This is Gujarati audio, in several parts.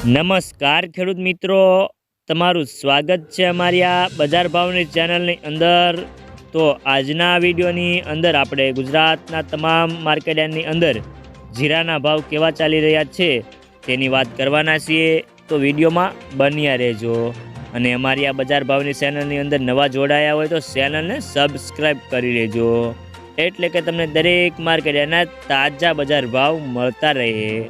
નમસ્કાર, ખેડૂત મિત્રો. તમારું સ્વાગત છે અમારી આ બજાર ભાવની ચેનલની અંદર. તો આજના વિડીયોની અંદર આપણે ગુજરાતના તમામ માર્કેટની અંદર જીરાના ભાવ કેવા ચાલી રહ્યા છે તેની વાત કરવાના છીએ. તો વિડીયોમાં બન્યા રહેજો. અને અમારી આ બજાર ભાવની ચેનલની અંદર નવા જોડાયા હોય તો ચેનલને સબસ્ક્રાઈબ કરી લેજો. એટલે કે તમને દરેક માર્કેટના તાજા બજાર ભાવ મળતા રહે.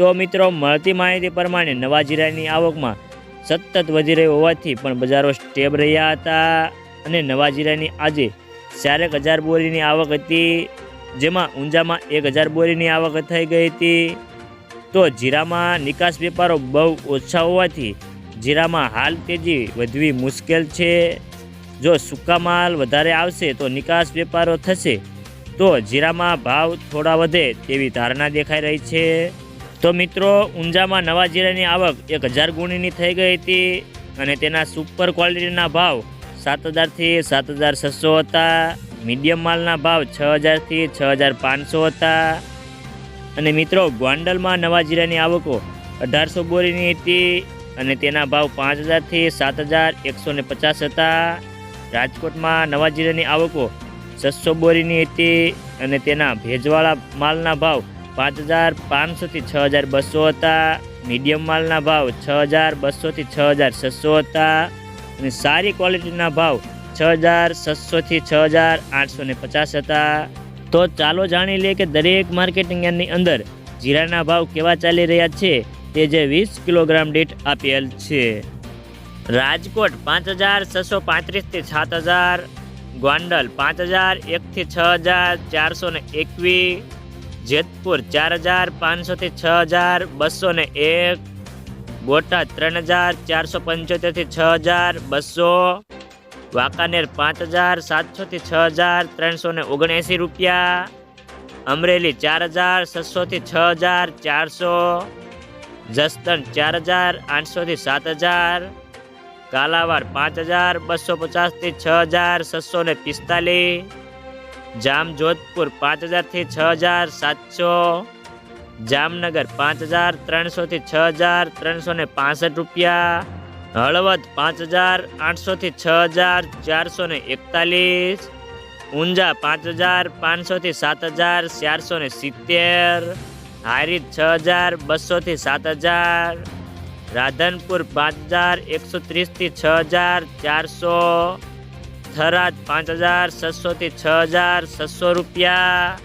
તો મિત્રો, મળતી માહિતી પ્રમાણે નવા જીરાની આવકમાં સતત વધી રહી હોવાથી પણ બજારો સ્ટેબ રહ્યા હતા અને નવા જીરાની આજે ચારેક હજાર બોરીની આવક હતી, જેમાં ઊંઝામાં એક હજાર બોરીની આવક થઈ ગઈ હતી. તો જીરામાં નિકાસ વેપારો બહુ ઓછા હોવાથી જીરામાં હાલ તેજી વધવી મુશ્કેલ છે. જો સૂકા માલ વધારે આવશે તો નિકાસ વેપારો થશે. તો જીરામાં ભાવ થોડા વધે તેવી ધારણા દેખાઈ રહી છે. તો મિત્રો, ઊંઝામાં નવા જીરાની આવક એક હજાર ગુણીની થઈ ગઈ હતી અને તેના સુપર ક્વોલિટીના ભાવ સાત હજારથી સાત હજાર છસો હતા. મીડિયમ માલના ભાવ છ હજારથી છ હજાર પાંચસો હતા. અને મિત્રો, ગોંડલમાં નવા જીરાની આવકો અઢારસો બોરીની હતી અને તેના ભાવ પાંચ હજારથી સાત હજાર એકસો ને પચાસ હતા. રાજકોટમાં નવા જીરાની આવકો છસો બોરીની હતી અને તેના ભેજવાળા માલના ભાવ પાંચ હજાર પાંચસોથી છ હજાર બસો હતા. મીડિયમ માલના ભાવ છ હજાર બસોથી છ હજાર છસો હતા. અને સારી ક્વોલિટીના ભાવ છ હજાર છસોથી છ હજાર આઠસો ને પચાસ હતા. તો ચાલો જાણી લઈએ કે દરેક માર્કેટિંગ યાર્ડની અંદર જીરાના ભાવ કેવા ચાલી રહ્યા છે તે જે વીસ કિલોગ્રામ દીઠ આપેલ છે. રાજકોટ પાંચ હજાર છસો પાંત્રીસથી સાત હજાર, ગોંડલ પાંચ હજાર એકથી છ હજાર ચારસો ને એકવીસ જેતપુર ચાર હજાર પાંચસોથી છ હજાર બસો ને એક, બોટાદ ત્રણ હજાર ચારસો પંચોતેરથી છ હજાર બસો વાંકાનેર પાંચ હજાર સાતસોથી છ હજાર ત્રણસો ને ઓગણએંસી રૂપિયા, અમરેલી ચાર હજાર છસોથી છ હજાર ચારસો, જસદણ ચાર હજાર આઠસોથી સાત હજાર, કાલાવાડ પાંચ હજાર બસો પચાસથી છ હજાર છસો ને પિસ્તાલીસ જામ જોધપુર પાંચ હજારથી છ હજાર સાતસો, જામનગર પાંચ હજાર ત્રણસોથી છ હજાર ત્રણસો ને પાસઠ રૂપિયા, હળવદ પાંચ હજાર આઠસોથી છ હજાર ચારસો ને એકતાલીસ, ઊંઝા પાંચ હજાર પાંચસોથી સાત હજાર ચારસો ને સિત્તેર હારીજ છ હજાર બસોથી સાત હજાર, રાધનપુર પાંચ હજાર એકસો ત્રીસથી છ હજાર ચારસો થરાદ પાંચ હજાર છસોથી છ હજાર છસો રૂપિયા.